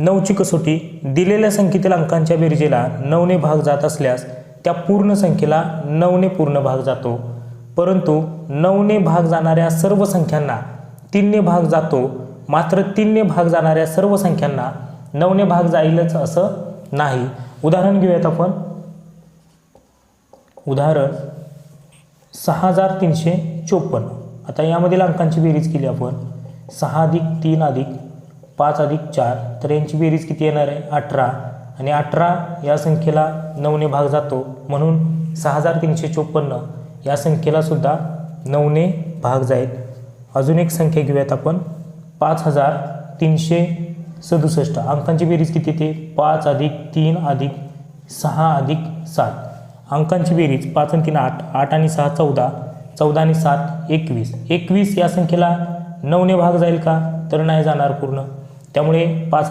नऊची कसोटी दिलेल्या संख्येतील अंकांच्या बेरजेला नऊने भाग जात असल्यास त्या पूर्ण संख्येला नऊने पूर्ण भाग जातो. परंतु नऊने भाग जाणाऱ्या सर्व संख्यांना तीनने भाग जातो. मात्र तीनने भाग जाणाऱ्या सर्व संख्यांना नऊने भाग जाईलच असं नाही. उदाहरण घेऊयात आपण. उदाहरण सहा हजार तीनशे चोपन्न. आता यामधील अंकांची बेरीज केली आपण. सहा अधिक तीन अधिक पाच अधिक चार तर यांची बेरीज किती येणार आहे? अठरा. आणि अठरा या संख्येला नऊने भाग जातो. म्हणून सहा हजार तीनशे चोपन्न या संख्येला सुद्धा नऊने भाग जाईल. अजून एक संख्या घेऊयात आपण. पाच हजार तीनशे सदुसष्ट. अंकांची बेरीज किती येते? पाच अधिक तीन अधिक सहा अधिक सात. अंकांची बेरीज पाच आणि तीन आठ आठ आणि सहा चौदा चौदा आणि सात एकवीस. एकवीस या संख्येला नऊने भाग जाईल का? तर नाही जाणार पूर्ण. त्यामुळे पाच